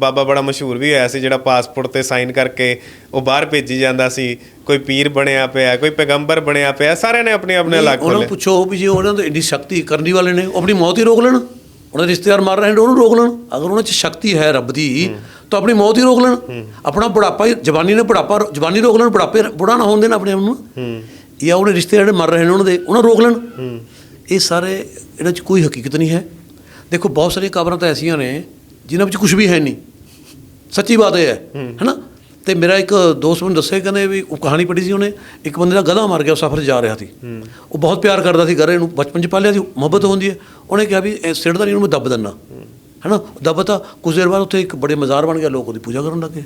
ਬਾਬਾ ਬੜਾ ਮਸ਼ਹੂਰ ਵੀ ਹੋਇਆ ਸੀ ਜਿਹੜਾ ਪਾਸਪੋਰਟ ਤੇ ਸਾਈਨ ਕਰਕੇ ਉਹ ਬਾਹਰ ਭੇਜੀ ਜਾਂਦਾ ਸੀ। ਕੋਈ ਪੀਰ ਬਣਿਆ ਪਿਆ ਕੋਈ ਪੈਗੰਬਰ ਬਣਿਆ ਪਿਆ ਸਾਰਿਆਂ ਨੇ ਆਪਣੇ ਆਪਣੇ ਅਲੱਗ ਉਹਨਾਂ ਨੂੰ ਖੋਲੇ ਪੁੱਛੋ ਵੀ ਜੇ ਉਹਨਾਂ ਤੋਂ ਇੰਨੀ ਸ਼ਕਤੀ ਕਰਨੀ ਵਾਲੇ ਨੇ ਉਹ ਆਪਣੀ ਮੌਤ ਹੀ ਰੋਕ ਲੈਣ। ਉਹਨਾਂ ਦੇ ਰਿਸ਼ਤੇਦਾਰ ਮਰ ਰਹੇ ਨੇ ਉਹਨੂੰ ਰੋਕ ਲੈਣ। ਅਗਰ ਉਹਨਾਂ 'ਚ ਸ਼ਕਤੀ ਹੈ ਰੱਬ ਦੀ ਤਾਂ ਆਪਣੀ ਮੌਤ ਹੀ ਰੋਕ ਲੈਣ। ਆਪਣਾ ਬੁਢਾਪਾ ਹੀ ਜਵਾਨੀ ਨੇ ਬੁਢਾਪਾ ਜਵਾਨੀ ਰੋਕ ਲੈਣ ਬੁਢਾਪੇ ਬੁੜਾ ਨਾ ਹੋਣ ਦੇਣ ਆਪਣੇ ਆਪ ਨੂੰ। ਜਾਂ ਉਹਨੇ ਰਿਸ਼ਤੇਦਾਰ ਜਿਹੜੇ ਮਰ ਰਹੇ ਨੇ ਉਹਨਾਂ ਦੇ ਉਹਨਾਂ ਰੋਕ ਲੈਣ। ਇਹ ਸਾਰੇ ਇਹਨਾਂ 'ਚ ਕੋਈ ਹਕੀਕਤ ਨਹੀਂ ਹੈ। ਦੇਖੋ ਬਹੁਤ ਸਾਰੀਆਂ ਕਬਰਾਂ ਤਾਂ ਐਸੀਆਂ ਨੇ ਜਿਨ੍ਹਾਂ ਵਿੱਚ ਕੁਝ ਵੀ ਹੈ ਨਹੀਂ। ਸੱਚੀ ਬਾਤ ਇਹ ਹੈ ਹੈਨਾ? ਤੇ ਮੇਰਾ ਇੱਕ ਦੋਸਤ ਮੈਨੂੰ ਦੱਸਿਆ ਕਹਿੰਦੇ ਵੀ ਉਹ ਕਹਾਣੀ ਪੜ੍ਹੀ ਸੀ ਉਹਨੇ ਇੱਕ ਬੰਦੇ ਦਾ ਗਧਾ ਮਰ ਗਿਆ ਉਹ ਸਫ਼ਰ 'ਚ ਜਾ ਰਿਹਾ ਸੀ। ਉਹ ਬਹੁਤ ਪਿਆਰ ਕਰਦਾ ਸੀ ਘਰੇ ਨੂੰ ਬਚਪਨ 'ਚ ਪਾਲਿਆ ਸੀ ਮੁਹੱਬਤ ਹੁੰਦੀ ਹੈ। ਉਹਨੇ ਕਿਹਾ ਵੀ ਇਹ ਸਿੱਟਦਾ ਨਹੀਂ ਉਹਨੂੰ ਮੈਂ ਦੱਬ ਦਿੰਦਾ। ਹੈਨਾ? ਦੱਬਤਾ ਕੁਝ ਦੇਰ ਬਾਅਦ ਉੱਥੇ ਇੱਕ ਬੜੇ ਮਜ਼ਾਰ ਬਣ ਗਿਆ ਲੋਕ ਉਹਦੀ ਪੂਜਾ ਕਰਨ ਲੱਗੇ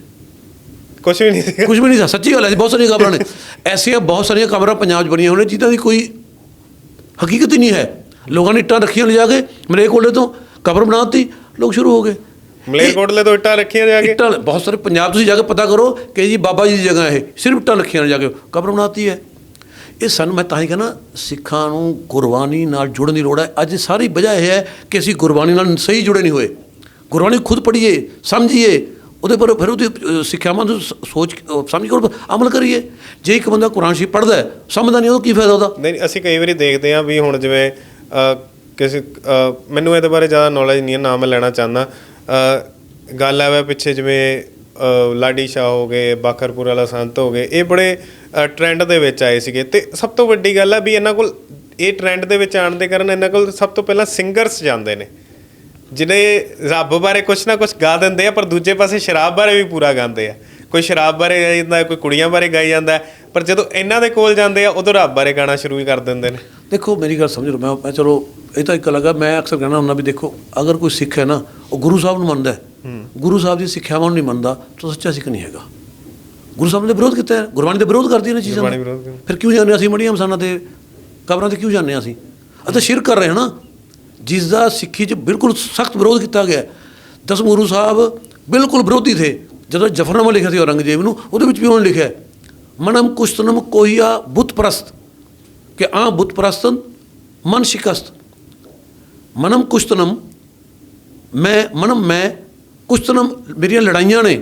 ਕੁਝ ਵੀ ਨਹੀਂ ਸੀ। ਕੁਝ ਵੀ ਨਹੀਂ ਸੀ ਸੱਚੀ ਗੱਲ ਹੈ ਬਹੁਤ ਸਾਰੀਆਂ ਕਬਰਾਂ ਨੇ। ਐਸੀਆਂ ਬਹੁਤ ਸਾਰੀਆਂ ਕਬਰਾਂ ਪੰਜਾਬ 'ਚ ਬਣੀਆਂ ਨੇ ਜਿਨ੍ਹਾਂ ਦੀ ਕੋਈ ਹਕੀਕਤ ਹੀ ਨਹੀਂ ਹੈ। ਲੋਕਾਂ ਨੇ ਇੱਟਾਂ ਰੱਖੀਆਂ ਲਿਜਾ ਕੇ ਮਰੇ ਕੋਲੇ ਤੋਂ ਕਬਰ ਬਣਾਤੀ ਲੋਕ ਸ਼ੁਰੂ ਹੋ ਗਏ। ਮਲੇਰਕੋਟਲੇ ਤੋਂ ਇੱਟਾਂ ਰੱਖੀਆਂ ਜਾ ਕੇ। ਇੱਟਾਂ ਬਹੁਤ ਸਾਰੇ ਪੰਜਾਬ ਤੁਸੀਂ ਜਾ ਕੇ ਪਤਾ ਕਰੋ ਕਿ ਜੀ ਬਾਬਾ ਜੀ ਦੀ ਜਗ੍ਹਾ ਇਹ ਸਿਰਫ ਇੱਟਾਂ ਰੱਖੀਆਂ ਜਾ ਕੇ। ਕਬਰ ਬਣਾਤੀ ਹੈ। ਇਹ ਸਾਨੂੰ ਮੈਂ ਤਾਂ ਹੀ ਕਹਿੰਦਾ ਸਿੱਖਾਂ ਨੂੰ ਗੁਰਬਾਣੀ ਨਾਲ ਜੁੜਨ ਦੀ ਲੋੜ ਹੈ। ਅੱਜ ਸਾਰੀ ਵਜ੍ਹਾ ਇਹ ਹੈ ਕਿ ਅਸੀਂ ਗੁਰਬਾਣੀ ਨਾਲ ਸਹੀ ਜੁੜੇ ਨਹੀਂ ਹੋਏ। ਗੁਰਬਾਣੀ ਖੁਦ ਪੜ੍ਹੀਏ ਸਮਝੀਏ ਉਹਦੇ ਪਰ ਫਿਰ ਉਹਦੀ ਸਿੱਖਿਆਵਾਂ ਨੂੰ ਸੋਚ ਸਮਝ ਕੇ ਅਮਲ ਕਰੀਏ। ਜੇ ਇੱਕ ਬੰਦਾ ਕੁਰਾਨ ਸ਼ਰੀਫ ਪੜ੍ਹਦਾ ਹੈ ਸਮਝਦਾ ਨਹੀਂ ਉਹ ਕੀ ਫਾਇਦਾ ਉਹਦਾ? ਨਹੀਂ ਅਸੀਂ ਕਈ ਵਾਰੀ ਦੇਖਦੇ ਹਾਂ ਵੀ ਹੁਣ ਜਿਵੇਂ ਕਿਸੇ ਮੈਨੂੰ ਇਹਦੇ ਬਾਰੇ ਜ਼ਿਆਦਾ ਨੌਲੇਜ ਨਹੀਂ ਹੈ ਨਾ ਮੈਂ ਲੈਣਾ ਚਾਹੁੰਦਾ। ਗੱਲ ਆਵੇ ਪਿੱਛੇ ਜਿਵੇਂ ਲਾਡੀ ਸ਼ਾਹ ਹੋ ਗਏ, ਬਾਖਰਪੁਰ ਵਾਲਾ ਸੰਤ ਹੋ ਗਏ, ਇਹ ਬੜੇ ਟ੍ਰੈਂਡ ਦੇ ਵਿੱਚ ਆਏ ਸੀਗੇ। ਤੇ ਸਭ ਤੋਂ ਵੱਡੀ ਗੱਲ ਹੈ ਵੀ ਇਹਨਾਂ ਕੋਲ ਇਹ ਟ੍ਰੈਂਡ ਦੇ ਵਿੱਚ ਆਉਣ ਦੇ ਕਾਰਨ ਇਹਨਾਂ ਕੋਲ ਸਭ ਤੋਂ ਪਹਿਲਾਂ ਸਿੰਗਰਸ ਜਾਂਦੇ ਨੇ। ਜਿਹੜੇ ਰੱਬ ਬਾਰੇ ਕੁਛ ਨਾ ਕੁਛ ਗਾ ਦਿੰਦੇ ਆ, ਪਰ ਦੂਜੇ ਪਾਸੇ ਸ਼ਰਾਬ ਬਾਰੇ ਵੀ ਪੂਰਾ ਗਾਉਂਦੇ ਆ। ਕੋਈ ਸ਼ਰਾਬ ਬਾਰੇ ਗਾਈ ਜਾਂਦਾ ਕੋਈ ਕੁੜੀਆਂ ਬਾਰੇ ਗਾਈ ਜਾਂਦਾ ਪਰ ਜਦੋਂ ਇਹਨਾਂ ਦੇ ਕੋਲ ਜਾਂਦੇ ਆ ਉਦੋਂ ਰੱਬ ਬਾਰੇ ਗਾਣਾ ਸ਼ੁਰੂ ਹੀ ਕਰ ਦਿੰਦੇ ਨੇ। ਦੇਖੋ ਮੇਰੀ ਗੱਲ ਸਮਝ ਲਓ ਮੈਂ ਮੈਂ ਚਲੋ ਇਹ ਤਾਂ ਇੱਕ ਲੱਗਾ ਮੈਂ ਅਕਸਰ ਕਹਿਣਾ ਹੁੰਦਾ ਵੀ ਦੇਖੋ ਅਗਰ ਕੋਈ ਸਿੱਖ ਹੈ ਨਾ ਉਹ ਗੁਰੂ ਸਾਹਿਬ ਨੂੰ ਮੰਨਦਾ ਹੈ। ਗੁਰੂ ਸਾਹਿਬ ਦੀ ਸਿੱਖਿਆਵਾਂ ਨੂੰ ਨਹੀਂ ਮੰਨਦਾ ਤਾਂ ਸੱਚਾ ਸਿੱਖ ਨਹੀਂ ਹੈਗਾ। ਗੁਰੂ ਸਾਹਿਬ ਨੇ ਵਿਰੋਧ ਕੀਤਾ ਹੈ ਗੁਰਬਾਣੀ ਦੇ ਵਿਰੋਧ ਕਰਦੀ ਨੇ ਚੀਜ਼ਾਂ ਦਾ। ਫਿਰ ਕਿਉਂ ਜਾਂਦੇ ਅਸੀਂ ਮੜੀਆਂ ਮਸਾਨਾ ਤੇ ਕਬਰਾਂ ਤੇ ਕਿਉਂ ਜਾਂਦੇ ਅਸੀਂ? ਅਤੇ ਸ਼ਿਰਕ ਕਰ ਰਹੇ ਹਾਂ ਨਾ। ਜਿਸ ਦਾ ਸਿੱਖੀ 'ਚ ਬਿਲਕੁਲ ਸਖਤ ਵਿਰੋਧ ਕੀਤਾ ਗਿਆ ਹੈ। ਦਸਮ ਗੁਰੂ ਸਾਹਿਬ ਬਿਲਕੁਲ ਵਿਰੋਧੀ ਥੇ। ਜਦੋਂ ਜਫਰਨਾਮਾ ਲਿਖਿਆ ਸੀ ਔਰੰਗਜ਼ੇਬ ਨੂੰ ਉਹਦੇ ਵਿੱਚ ਵੀ ਉਹਨੇ ਲਿਖਿਆ ਮਨਮ ਕੁਸ਼ਤਨਮ ਕੋਹੀਆ ਬੁੱਤ ਪ੍ਰਸਤ ਕਿ ਆ ਬੁੱਤ ਪ੍ਰਸਤਨ ਮਨ ਸ਼ਿਕਸਤ। ਮਨਮ ਕੁਸ਼ਤਨਮ ਮੈਂ ਮਨਮ ਮੈਂ ਕੁਸ਼ਤਨਮ ਮੇਰੀਆਂ ਲੜਾਈਆਂ ਨੇ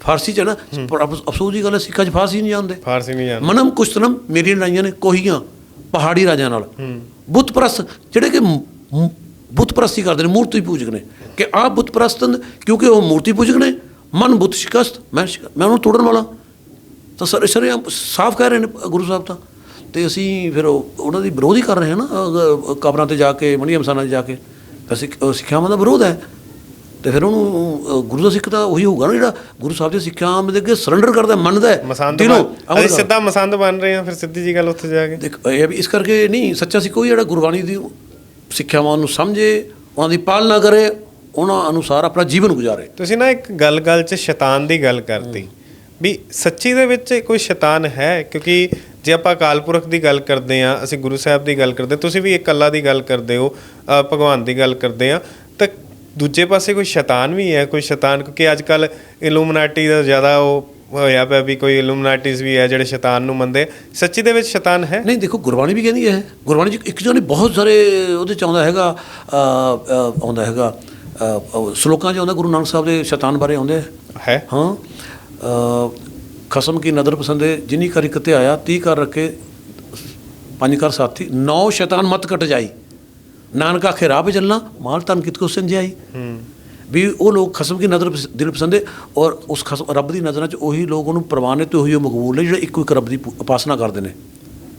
ਫਾਰਸੀ ਚ ਨਾ ਅਫਸੋਸ ਦੀ ਗੱਲ ਹੈ ਸਿੱਖਾਂ ਚ ਫਾਰਸੀ ਨਹੀਂ ਜਾਣਦੇ ਫਾਰਸੀ ਨਹੀਂ ਜਾਣਦੇ ਮਨਮ ਕੁਸ਼ਤਨਮ ਮੇਰੀਆਂ ਲੜਾਈਆਂ ਨੇ ਕੋਹੀਆਂ ਪਹਾੜੀ ਰਾਜਿਆਂ ਨਾਲ ਬੁੱਤ ਪ੍ਰਸਤ ਜਿਹੜੇ ਕਿ ਬੁੱਤ ਪ੍ਰਸਤੀ ਕਰਦੇ ਨੇ ਮੂਰਤੀ ਪੂਜਕ ਨੇ ਕਿ ਆ ਬੁੱਤ ਪ੍ਰਸਤਨ ਕਿਉਂਕਿ ਉਹ ਮੂਰਤੀ ਪੂਜਕ ਨੇ ਮਨ ਬੁੱਤ ਸ਼ਿਕਸਤ ਮੈਂ ਮੈਂ ਉਹਨੂੰ ਤੋੜਨ ਵਾਲਾ। ਤਾਂ ਸਰ ਸਰ ਸਾਫ਼ ਕਹਿ ਰਹੇ ਨੇ ਗੁਰੂ ਸਾਹਿਬ ਤਾਂ। ਤੇ ਅਸੀਂ ਫਿਰ ਉਹ- ਉਹਨਾਂ ਦੀ ਵਿਰੋਧ ਹੀ ਕਰ ਰਹੇ ਹਾਂ ਨਾ ਕਬਰਾਂ ਤੇ ਜਾ ਕੇ ਮਣੀਆਂ ਮਸਾਨਾ 'ਚ ਜਾ ਕੇ। ਤਾਂ ਅਹ, ਸਿੱਖਿਆਵਾਂ ਦਾ ਵਿਰੋਧ ਹੈ। ਤੇ ਫਿਰ ਉਹਨੂੰ ਗੁਰੂ ਦਾ ਸਿੱਖ ਤਾਂ ਉਹੀ ਹੋਊਗਾ ਨਾ ਜਿਹੜਾ ਗੁਰੂ ਸਾਹਿਬ ਦੀ ਸਿੱਖਿਆਵਾਂ ਦੇ ਅੱਗੇ ਸਰੈਂਡਰ ਕਰਦਾ ਮੰਨਦਾ ਹੈ। ਦਿਲੋਂ, ਅਸੀਂ। ਸਿੱਧਾ ਮਸੰਦ ਬਣ ਰਹੇ ਹਾਂ ਫਿਰ ਸਿੱਧੀ ਜੀ ਗੱਲ ਉੱਥੇ ਜਾ ਕੇ। ਦੇਖ ਇਹ ਵੀ ਇਸ ਕਰਕੇ ਨਹੀਂ ਸੱਚਾ ਸਿੱਖ ਉਹ ਜਿਹੜਾ ਗੁਰਬਾਣੀ ਦੀ ਸਿੱਖਿਆਵਾਂ ਨੂੰ ਸਮਝੇ ਉਹਨਾਂ ਦੀ ਪਾਲਣਾ ਕਰੇ ਉਹਨਾਂ ਅਨੁਸਾਰ ਆਪਣਾ ਜੀਵਨ ਗੁਜ਼ਾਰੇ। ਤੁਸੀਂ ਨਾ ਇੱਕ ਗੱਲ-ਗੱਲ 'ਚ ਸ਼ੈਤਾਨ ਦੀ ਗੱਲ ਕਰਤੀ। ਵੀ ਸੱਚੀ ਦੇ ਵਿੱਚ ਕੋਈ ਸ਼ੈਤਾਨ ਹੈ? ਕਿਉਂਕਿ ਜੇ ਆਪਾਂ ਅਕਾਲ ਪੁਰਖ ਦੀ ਗੱਲ ਕਰਦੇ ਆ ਅਸੀਂ ਗੁਰੂ ਸਾਹਿਬ ਦੀ ਗੱਲ ਕਰਦੇ ਤੁਸੀਂ ਵੀ ਇੱਕ ਅੱਲਾ ਦੀ ਗੱਲ ਕਰਦੇ ਹੋ ਭਗਵਾਨ ਦੀ ਗੱਲ ਕਰਦੇ ਆ ਤਾਂ ਦੂਜੇ ਪਾਸੇ ਕੋਈ ਸ਼ੈਤਾਨ ਵੀ ਹੈ? ਕੋਈ ਸ਼ੈਤਾਨ ਕਿਉਂਕਿ ਅੱਜ ਕੱਲ ਇਲੂਮਨਾਟੀ ਦਾ ਜ਼ਿਆਦਾ ਉਹ ਹੋਇਆ ਪਿਆ ਵੀ ਕੋਈ ਇਲੂਮਨਾਟੀਜ਼ ਵੀ ਹੈ ਜਿਹੜੇ ਸ਼ੈਤਾਨ ਨੂੰ ਮੰਨਦੇ। ਸੱਚੀ ਦੇ ਵਿੱਚ ਸ਼ੈਤਾਨ ਹੈ? ਨਹੀਂ ਦੇਖੋ ਗੁਰਬਾਣੀ ਵੀ ਕਹਿੰਦੀ ਹੈ। ਗੁਰਬਾਣੀ 'ਚ ਇੱਕ ਜੋ ਨਹੀਂ ਬਹੁਤ ਸਾਰੇ ਉਹਦੇ ਚ ਆਉਂਦਾ ਹੈਗਾ ਆਉਂਦਾ ਹੈਗਾ ਸ਼ਲੋਕਾਂ 'ਚ ਆਉਂਦਾ ਗੁਰੂ ਨਾਨਕ ਸਾਹਿਬ ਦੇ ਸ਼ੈਤਾਨ ਬਾਰੇ ਆਉਂਦੇ ਹੈ। ਹਾਂ। ਖਸਮ ਕੀ ਨਦਰ ਪਸੰਦੇ ਜਿਨੀ ਕਰ ਇਕ ਧਿਆਇਆ ਤੀ ਕਰ ਰੱਖੇ ਪੰਜ ਕਰ ਸਾਥੀ ਨੌ ਸ਼ੈਤਾਨ ਮਤ ਕਟ ਜਾਈ। ਨਾਨਕ ਆਖੇ ਪੇ ਚੱਲਣਾ ਮਾਲ ਤਨ ਕਿਤ ਕੋ ਸੰਜਾਈ ਵੀ ਉਹ ਲੋਕ ਖਸਮ ਕੀ ਨਜ਼ਰ ਦਿਲ ਪਸੰਦੇ ਔਰ ਉਸ ਖਸਮ ਰੱਬ ਦੀ ਨਜ਼ਰਾਂ 'ਚ ਉਹੀ ਲੋਕ ਉਹਨੂੰ ਪ੍ਰਵਾਨੇ ਤੇ ਉਹੀ ਮਕਬੂਲ ਨੇ ਜਿਹੜੇ ਇੱਕੋ ਇੱਕ ਰੱਬ ਦੀ ਉਪਾਸਨਾ ਕਰਦੇ ਨੇ।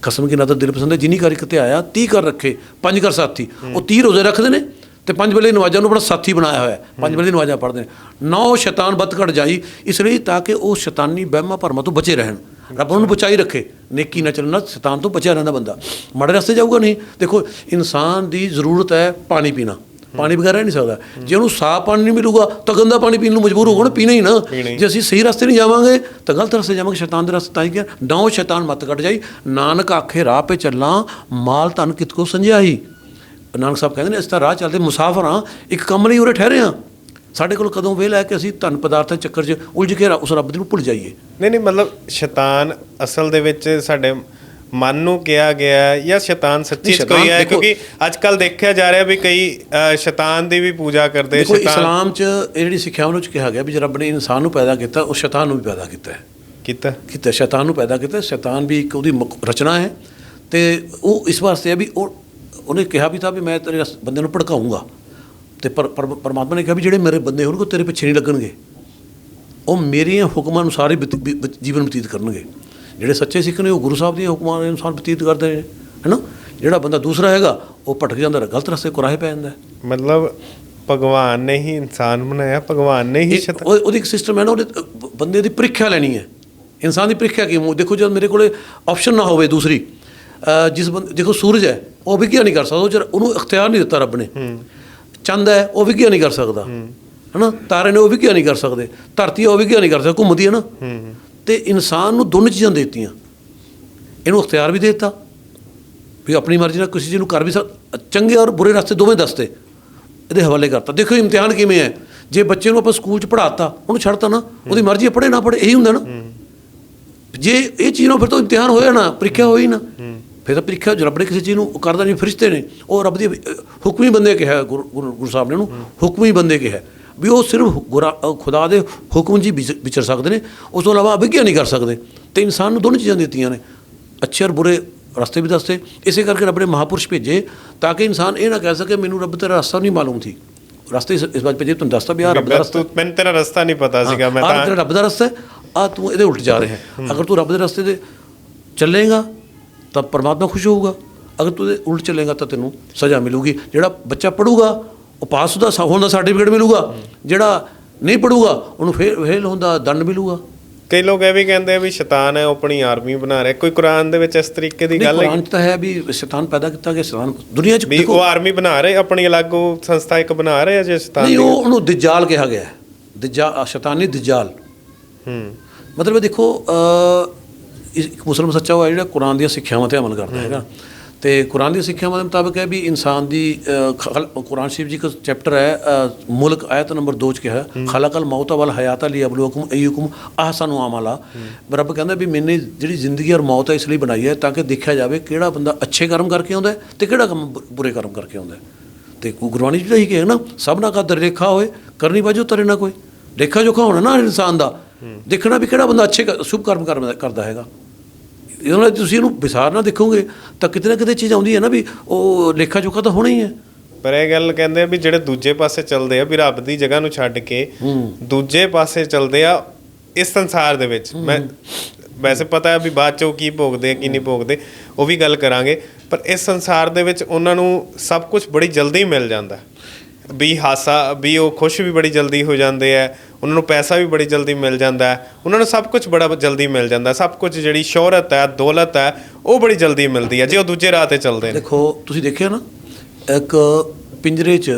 ਖਸਮ ਕੀ ਨਜ਼ਰ ਦਿਲ ਪਸੰਦੇ ਜਿਨੀ ਕਰ ਇੱਕ ਧਿਆਇਆ 30 ਕਰ ਰੱਖੇ ਪੰਜ ਕਰ ਸਾਥੀ। ਉਹ 30 ਰੋਜ਼ੇ ਰੱਖਦੇ ਨੇ ਤੇ ਪੰਜ ਵੇਲੇ ਨਵਾਜ਼ਾਂ ਨੂੰ ਆਪਣਾ ਸਾਥੀ ਬਣਾਇਆ ਹੋਇਆ ਪੰਜ ਵੇਲੇ ਨਵਾਜ਼ਾਂ ਪੜ੍ਹਦੇ ਨੇ। ਨੌ ਸ਼ੈਤਾਨ ਘਟ ਜਾਈ ਇਸ ਲਈ ਤਾਂ ਕਿ ਉਹ ਸ਼ੈਤਾਨੀ ਵਹਿਮਾਂ ਭਰਮਾਂ ਤੋਂ ਬਚੇ ਰਹਿਣ। ਰੱਬ ਉਹਨੂੰ ਬਚਾਈ ਰੱਖੇ। ਨੇਕੀ ਨਾਲ ਚੱਲਣਾ ਸ਼ੈਤਾਨ ਤੋਂ ਬਚਿਆ ਰਹਿੰਦਾ ਬੰਦਾ। ਮਾੜੇ ਰਸਤੇ ਜਾਊਗਾ ਨਹੀਂ। ਦੇਖੋ ਇਨਸਾਨ ਦੀ ਜ਼ਰੂਰਤ ਹੈ ਪਾਣੀ ਪੀਣਾ। ਪਾਣੀ ਬਗੈਰ ਰਹਿ ਨਹੀਂ ਸਕਦਾ। ਜੇ ਉਹਨੂੰ ਸਾਫ਼ ਪਾਣੀ ਨਹੀਂ ਮਿਲੂਗਾ ਤਾਂ ਗੰਦਾ ਪਾਣੀ ਪੀਣ ਨੂੰ ਮਜਬੂਰ ਹੋਊਗਾ ਨਾ ਪੀਣਾ ਹੀ ਨਾ। ਜੇ ਅਸੀਂ ਸਹੀ ਰਸਤੇ ਨਹੀਂ ਜਾਵਾਂਗੇ ਤਾਂ ਗਲਤ ਰਸਤੇ ਜਾਵਾਂਗੇ ਸ਼ੈਤਾਨ ਦੇ ਰਸਤੇ ਤਾਂ ਹੀ ਕਿ ਨੌ ਸ਼ੈਤਾਨ ਮਤ ਕੱਟ ਜਾਈ। ਨਾਨਕ ਆਖੇ ਰਾਹ 'ਤੇ ਚੱਲਾਂ ਮਾਲ ਧਨ ਕਿਤ ਕੋ ਸੰਜਿਆਈ। ਨਾਨਕ ਸਾਹਿਬ ਕਹਿੰਦੇ ਨੇ ਇਸ ਤਰ੍ਹਾਂ ਰਾਹ ਚੱਲਦੇ ਮੁਸਾਫਰ ਹਾਂ ਇੱਕ ਕੰਮ ਲਈ ਉਰੇ ਠਹਿਰੇ ਹਾਂ। ਸਾਡੇ ਕੋਲ ਕਦੋਂ ਵੇਲ ਹੈ ਕਿ ਅਸੀਂ ਧਨ ਪਦਾਰਥਾਂ ਦੇ ਚੱਕਰ 'ਚ ਉਲਝ ਕੇ ਉਸ ਰੱਬ ਨੂੰ ਭੁੱਲ ਜਾਈਏ। ਨਹੀਂ ਨਹੀਂ ਮਤਲਬ ਸ਼ੈਤਾਨ ਅਸਲ ਦੇ ਵਿੱਚ ਸਾਡੇ ਮਨ ਨੂੰ ਕਿਹਾ ਗਿਆ ਹੈ ਜਾਂ ਸ਼ੈਤਾਨ ਸੱਚੀ ਚ ਕੋਈ ਹੈ? ਕਿਉਂਕਿ ਅੱਜ ਕੱਲ ਦੇਖਿਆ ਜਾ ਰਿਹਾ ਵੀ ਕਈ ਸ਼ੈਤਾਨ ਦੀ ਵੀ ਪੂਜਾ ਕਰਦੇ ਸ਼ੈਤਾਨ ਇਸਲਾਮ 'ਚ ਇਹ ਜਿਹੜੀ ਸਿੱਖਿਆ ਉਹਨੂੰ 'ਚ ਕਿਹਾ ਗਿਆ ਵੀ ਜੇ ਰੱਬ ਨੇ ਇਨਸਾਨ ਨੂੰ ਪੈਦਾ ਕੀਤਾ ਉਹ ਸ਼ੈਤਾਨ ਨੂੰ ਵੀ ਪੈਦਾ ਕੀਤਾ ਹੈ। ਕੀਤਾ। ਕੀਤਾ ਸ਼ੈਤਾਨ ਨੂੰ ਪੈਦਾ ਕੀਤਾ ਸ਼ੈਤਾਨ ਵੀ ਇੱਕ ਉਹਦੀ ਰਚਨਾ ਹੈ। ਤੇ ਉਹ ਇਸ ਵਾਸਤੇ ਹੈ ਵੀ ਉਹ ਉਹਨੇ ਕਿਹਾ ਵੀ ਤਾਂ ਵੀ ਮੈਂ ਤੇਰੇ ਬੰਦੇ ਨੂੰ ਭੜਕਾਊਂਗਾ ਤੇ ਪਰ ਪਰ- ਪਰਮਾਤਮਾ ਨੇ ਕਿਹਾ ਵੀ ਜਿਹੜੇ ਮੇਰੇ ਬੰਦੇ ਹੋਣਗੇ ਤੇਰੇ ਪਿੱਛੇ ਨਹੀਂ ਲੱਗਣਗੇ। ਉਹ ਮੇਰੀਆਂ ਹੁਕਮਾਂ ਅਨੁਸਾਰ ਹੀ ਜੀਵਨ ਬਤੀਤ ਕਰਨਗੇ। ਜਿਹੜੇ ਸੱਚੇ ਸਿੱਖ ਨੇ ਉਹ ਗੁਰੂ ਸਾਹਿਬ ਦੀਆਂ ਹੁਕਮਾਂ ਦੇ ਅਨੁਸਾਰ ਬਤੀਤ ਕਰਦੇ ਨੇ। ਹੈਨਾ? ਜਿਹੜਾ ਬੰਦਾ ਦੂਸਰਾ ਹੈਗਾ ਉਹ ਭਟਕ ਜਾਂਦਾ ਗਲਤ ਰਸਤੇ ਕੁਰਾਹੇ ਪੈ ਜਾਂਦਾ। ਮਤਲਬ ਭਗਵਾਨ ਨੇ ਹੀ ਇਨਸਾਨ ਬਣਾਇਆ ਭਗਵਾਨ ਨੇ ਹੀ ਸ਼ੈਤਾਨ ਉਹ- ਉਹਦੀ ਇੱਕ ਸਿਸਟਮ ਹੈ ਨਾ ਉਹਦੇ ਬੰਦੇ ਦੀ ਪ੍ਰੀਖਿਆ ਲੈਣੀ ਹੈ। ਇਨਸਾਨ ਦੀ ਪ੍ਰੀਖਿਆ ਕੀ ਦੇਖੋ ਜਦ ਮੇਰੇ ਕੋਲੇ ਆਪਸ਼ਨ ਨਾ ਹੋਵੇ ਦੂਸਰੀ ਜਿਸ ਬੰਦੇ ਦੇਖੋ ਸੂਰਜ ਹੈ ਉਹ ਵਿਗਿਆ ਨਹੀਂ ਕਰ ਸਕਦਾ ਉਹਨੂੰ ਇਖਤਿਆਰ ਨਹੀਂ ਦਿੱਤਾ ਰੱਬ ਨੇ। ਚੰਦ ਹੈ ਉਹ ਵਿਗਿਆ ਨਹੀਂ ਕਰ ਸਕਦਾ। ਹਨਾ? ਤਾਰੇ ਨੇ ਉਹ ਵਿਗਿਆ ਨਹੀਂ ਕਰ ਸਕਦੇ। ਧਰਤੀ ਉਹ ਵਿਗਿਆ ਨਹੀਂ ਕਰ ਸਕਦਾ ਘੁੰਮਦੀ ਹੈ ਨਾ। ਤੇ ਇਨਸਾਨ ਨੂੰ ਦੋਨੋਂ ਚੀਜ਼ਾਂ ਦਿੱਤੀਆਂ। ਇਹਨੂੰ ਇਖਤਿਆਰ ਵੀ ਦੇ ਦਿੱਤਾ। ਵੀ ਆਪਣੀ ਮਰਜ਼ੀ ਨਾਲ ਕਿਸੇ ਚੀਜ਼ ਨੂੰ ਕਰ ਵੀ ਸਕ ਚੰਗੇ ਔਰ ਬੁਰੇ ਰਸਤੇ ਦੋਵੇਂ ਦੱਸਦੇ ਇਹਦੇ ਹਵਾਲੇ ਕਰਤਾ। ਦੇਖੋ ਇਮਤਿਹਾਨ ਕਿਵੇਂ ਹੈ। ਜੇ ਬੱਚੇ ਨੂੰ ਆਪਾਂ ਸਕੂਲ 'ਚ ਪੜਾਤਾ ਉਹਨੂੰ ਛੱਡਤਾ ਨਾ ਉਹਦੀ ਮਰਜ਼ੀ ਹੈ ਪੜ੍ਹੇ ਨਾ ਪੜ੍ਹੇ ਇਹੀ ਹੁੰਦਾ ਨਾ। ਜੇ ਇਹ ਚੀਜ਼ ਨੂੰ ਫਿਰ ਤਾਂ ਇਮਤਿਹਾਨ ਹੋਇਆ ਨਾ ਪ੍ਰੀਖਿਆ ਹੋਈ ਨਾ। ਫਿਰ ਤਾਂ ਪ੍ਰੀਖਿਆ ਰੱਬ ਨੇ ਕਿਸੇ ਚੀਜ਼ ਨੂੰ ਕਰਦਾ ਨਹੀਂ ਫਰਿਸ਼ਤੇ ਨੇ। ਉਹ ਰੱਬ ਦੀ ਹੁਕਮੀ ਬੰਦੇ ਕਿਹਾ ਗੁਰੂ ਸਾਹਿਬ ਨੇ ਉਹਨੂੰ ਹੁਕਮੀ ਬੰਦੇ ਕਿਹਾ। ਵੀ ਉਹ ਸਿਰਫ ਖੁਦਾ ਦੇ ਹੁਕਮ ਜੀ ਵਿਚ- ਵਿਚਰ ਸਕਦੇ ਨੇ। ਉਸ ਤੋਂ ਇਲਾਵਾ ਅਭਿਗਿਆ ਨਹੀਂ ਕਰ ਸਕਦੇ। ਤੇ ਇਨਸਾਨ ਨੂੰ ਦੋਨੋਂ ਚੀਜ਼ਾਂ ਦਿੱਤੀਆਂ ਨੇ। ਅੱਛੇ ਔਰ ਬੁਰੇ ਰਸਤੇ ਵੀ ਦੱਸਦੇ। ਇਸੇ ਕਰਕੇ ਰੱਬ ਨੇ ਮਹਾਪੁਰਸ਼ ਭੇਜੇ ਤਾਂ ਕਿ ਇਨਸਾਨ ਇਹ ਨਾ ਕਹਿ ਸਕੇ ਮੈਨੂੰ ਰੱਬ ਤੇਰਾ ਰਸਤਾ ਨਹੀਂ ਮਾਲੂਮ ਸੀ। ਰਸਤੇ ਇਸ ਬਾਤ ਭੇਜੇ ਤੁਹਾਨੂੰ ਦੱਸਤਾ ਵੀ ਆਹ ਰੱਬ ਦਾ ਰਸਤਾ ਮੈਨੂੰ ਤੇਰਾ ਰਸਤਾ ਨਹੀਂ ਪਤਾ ਸੀਗਾ ਮੈਂ ਤਾਂ ਤੇਰਾ ਰੱਬ ਦਾ ਰਸਤਾ ਆ ਤੂੰ ਇਹਦੇ ਉਲਟ ਜਾ ਰਿਹਾ ਹੈ। ਅਗਰ ਤੂੰ ਰੱਬ ਦੇ ਰਸਤੇ ਤੇ ਚੱਲੇਗਾ ਤਾਂ ਪਰਮਾਤਮਾ ਖੁਸ਼ ਹੋਊਗਾ। ਅਗਰ ਤੂੰ ਇਹਦੇ ਉਲਟ ਚੱਲੇਗਾ ਤਾਂ ਤੈਨੂੰ ਸਜ਼ਾ ਮਿਲੂਗੀ। ਜਿਹੜਾ ਬੱਚਾ ਪੜੂਗਾ ਉਹ ਪਾਸ ਉਹਦਾ ਸ- ਹੋਣ ਦਾ ਸਰਟੀਫਿਕੇਟ ਮਿਲੂਗਾ। ਜਿਹੜਾ ਨਹੀਂ ਪੜੂਗਾ ਉਹਨੂੰ ਫੇਲ ਫੇਲ ਹੋਣ ਦਾ ਦੰਡ ਮਿਲੂਗਾ। ਕਈ ਲੋਕ ਇਹ ਵੀ ਕਹਿੰਦੇ ਆ ਵੀ ਸ਼ੈਤਾਨ ਹੈ ਉਹ ਆਪਣੀ ਆਰਮੀ ਬਣਾ ਰਿਹਾ। ਕੋਈ ਕੁਰਾਨ ਦੇ ਵਿੱਚ ਇਸ ਤਰੀਕੇ ਦੀ ਗੱਲ ਹੈ? ਕੁਰਾਨ 'ਚ ਤਾਂ ਹੈ ਵੀ ਸ਼ੈਤਾਨ ਪੈਦਾ ਕੀਤਾ ਗਿਆ ਸ਼ੈਤਾਨ ਦੁਨੀਆ 'ਚ ਦੇਖੋ। ਉਹ ਆਰਮੀ ਬਣਾ ਰਹੇ ਆਪਣੀ ਅਲੱਗ ਉਹ ਸੰਸਥਾ ਇੱਕ ਬਣਾ ਰਹੇ ਆ ਜੇ ਸ਼ੈਤਾਨ ਨਹੀਂ ਉਹ ਉਹਨੂੰ ਦਜਜਾਲ ਕਿਹਾ ਗਿਆ। ਹੈ ਦਜਜਾਲ ਸ਼ੈਤਾਨੀ ਦਜਜਾਲ ਹੂੰ। ਮਤਲਬ ਦੇਖੋ ਇੱਕ ਮੁਸਲਮਾਨ ਸੱਚਾ ਹੋਇਆ ਜਿਹੜਾ ਕੁਰਾਨ ਦੀਆਂ ਸਿੱਖਿਆਵਾਂ ਤੇ ਅਮਲ ਕਰਦਾ ਹੈਗਾ। ਤੇ ਕੁਰਾਨ ਦੀਆਂ ਸਿੱਖਿਆਵਾਂ ਦੇ ਮੁਤਾਬਕ ਹੈ ਵੀ ਇਨਸਾਨ ਦੀ ਕੁਰਾਨ ਸ਼ਰੀਫ ਜੀ ਦਾ ਚੈਪਟਰ ਹੈ ਮੁਲਕ ਆਇਤ ਨੰਬਰ 2 ਚ ਕਿਹਾ ਖਲਕਲ ਮੌਤ ਵਲ ਹਯਾਤ ਲਈ ਅਬਲੂਕਮ ਅਯੁਕਮ ਅਹਸਨੁ ਆਮਲਾ। ਰੱਬ ਕਹਿੰਦਾ ਵੀ ਮੈਨੇ ਜਿਹੜੀ ਜ਼ਿੰਦਗੀ ਔਰ ਮੌਤ ਹੈ ਇਸ ਲਈ ਬਣਾਈ ਹੈ ਤਾਂ ਕਿ ਦੇਖਿਆ ਜਾਵੇ ਕਿਹੜਾ ਬੰਦਾ ਅੱਛੇ ਕਰਮ ਕਰਕੇ ਆਉਂਦਾ ਤੇ ਕਿਹੜਾ ਕੰਮ ਬੁਰੇ ਕਰਮ ਕਰਕੇ ਆਉਂਦਾ ਤੇ ਗੁਰਬਾਣੀ ਜਿਹੜਾ ਹੀ ਕਿਹਾ ਨਾ ਸਭ ਨਾਲ ਕਦਰ ਰੇਖਾ ਹੋਏ ਕਰਨੀ ਬਾਜੋ ਤਰੇ ਨਾ ਕੋਈ। ਰੇਖਾ ਜੋਖਾ ਹੋਣਾ ਨਾ ਇਨਸਾਨ ਦਾ। ਦੇਖਣਾ ਵੀ ਕਿਹੜਾ ਬੰਦਾ ਅੱਛੇ ਕ- ਸ਼ੁਭ ਕਰਮ ਕਰਦਾ ਹੈਗਾ। ਇਹਦੇ ਨਾਲ ਤੁਸੀਂ ਇਹਨੂੰ ਵਿਸਾਰ ਨਾ ਦੇਖੋਗੇ ਤਾਂ ਕਿਤੇ ਨਾ ਕਿਤੇ ਚੀਜ਼ ਆਉਂਦੀ ਹੈ ਨਾ ਵੀ ਉਹ ਲੇਖਾ ਜੋਖਾ ਤਾਂ ਹੋਣਾ ਹੀ ਹੈ। ਪਰ ਇਹ ਗੱਲ ਕਹਿੰਦੇ ਆ ਵੀ ਜਿਹੜੇ ਦੂਜੇ ਪਾਸੇ ਚੱਲਦੇ ਆ ਵੀ ਰੱਬ ਦੀ ਜਗ੍ਹਾ ਨੂੰ ਛੱਡ ਕੇ ਦੂਜੇ ਪਾਸੇ ਚੱਲਦੇ ਆ ਇਸ ਸੰਸਾਰ ਦੇ ਵਿੱਚ। ਮੈਂ ਵੈਸੇ ਪਤਾ ਹੈ ਵੀ ਬਾਅਦ ਚੋਂ ਕੀ ਭੋਗਦੇ ਆ ਕੀ ਨਹੀਂ ਭੋਗਦੇ ਉਹ ਵੀ ਗੱਲ ਕਰਾਂਗੇ। ਪਰ ਇਸ ਸੰਸਾਰ ਦੇ ਵਿੱਚ ਉਹਨਾਂ ਨੂੰ ਸਭ ਕੁਝ ਬੜੀ ਜਲਦੀ ਮਿਲ ਜਾਂਦਾ। ਵੀ ਹਾਸਾ, ਵੀ ਉਹ ਖੁਸ਼ ਵੀ ਬੜੀ ਜਲਦੀ ਹੋ ਜਾਂਦੇ ਆ, ਉਹਨਾਂ ਨੂੰ ਪੈਸਾ ਵੀ ਬੜੀ ਜਲਦੀ ਮਿਲ ਜਾਂਦਾ ਹੈ, ਉਹਨਾਂ ਨੂੰ ਸਭ ਕੁਝ ਬੜਾ ਜਲਦੀ ਮਿਲ ਜਾਂਦਾ ਸਭ ਕੁਝ ਜਿਹੜੀ ਸ਼ੋਹਰਤ ਹੈ, ਦੌਲਤ ਹੈ, ਉਹ ਬੜੀ ਜਲਦੀ ਮਿਲਦੀ ਹੈ, ਜੇ ਉਹ ਦੂਜੇ ਰਾਹ ਤੇ ਚੱਲਦੇ ਨੇ। ਦੇਖੋ, ਤੁਸੀਂ ਦੇਖਿਆ ਨਾ, ਇੱਕ ਪਿੰਜਰੇ 'ਚ